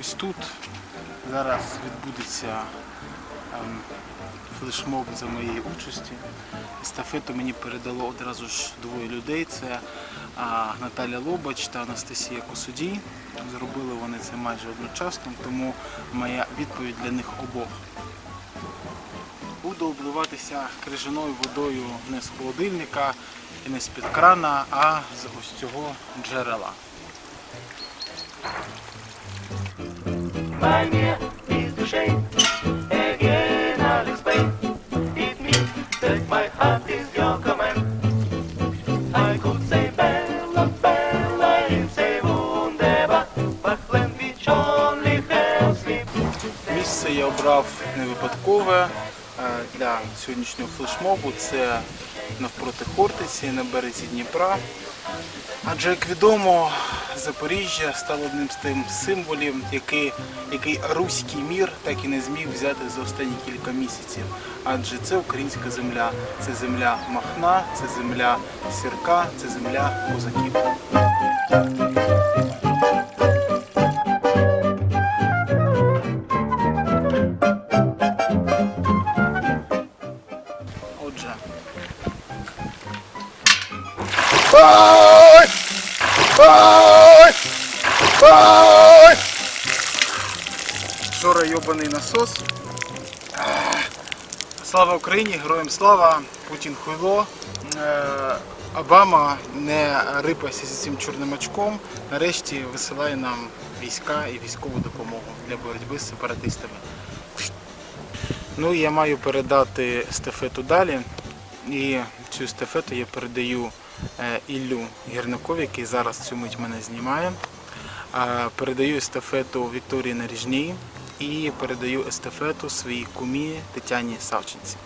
Ось тут зараз відбудеться флешмоб за моєї участі. Естафету мені передало одразу ж двоє людей. Це а, Наталя Лобач та Анастасія Косудій. Зробили вони це майже одночасно, тому моя відповідь для них обох. Буду обливатися крижаною водою не з холодильника і не з-під крана, а з ось цього джерела. My near is я обрав не випадкове е, для сьогоднішнього флешмобу. Це навпроти Хортиці на березі Дніпра. Адже, як відомо, Запоріжжя стало одним з тих символів, який, який руський мір так і не зміг взяти за останні кілька місяців. Адже це українська земля, це земля Махна, це земля Сірка, це земля козаків. Ой! Ой! Ой! Жора йобаний насос. Слава Україні, героям слава, Путін хуйло. Е, Обама не рипайся зі цим чорним очком. Нарешті висилає нам війська і військову допомогу для боротьби з сепаратистами. Ну і я маю передати естафету далі. І цю естафету я передаю е, Іллю Гірникові, який зараз цю мить мене знімає. Передаю естафету Вікторії Наріжній і передаю естафету своїй кумі Тетяні Савченці.